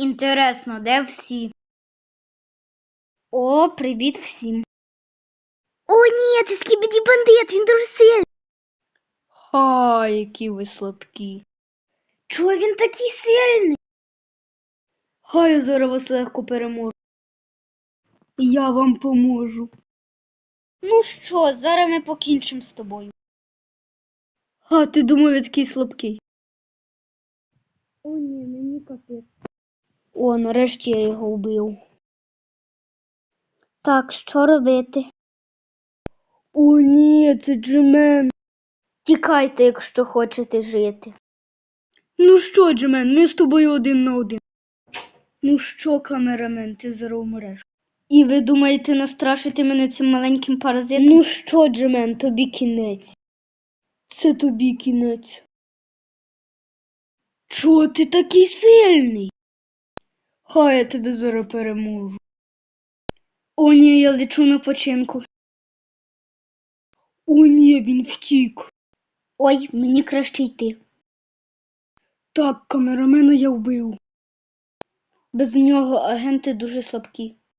Інтересно, де всі? О, привіт всім. О, ні, це скібіді бандит, він дуже сильний. Ха, які ви слабкі. Чого він такий сильний? Ха, я зараз вас легко переможу. Я вам поможу. Ну що, зараз ми покінчимо з тобою. А, ти думав, я такий слабкий. О, ні, мені капець. О, нарешті я його вбив. Так, що робити? О, ні, це Джемен. Тікайте, якщо хочете жити. Ну що, Джемен, ми з тобою один на один. Ну що, камерамен, ти зараз вмреш. І ви думаєте настрашити мене цим маленьким паразитом? Ну що, Джемен, тобі кінець. Це тобі кінець. Чого ти такий сильний? Хай я тебе зараз переможу. О, ні, я лечу на починку. О, ні, він втік. Ой, мені краще йти. Так, камерамена я вбив. Без нього агенти дуже слабкі.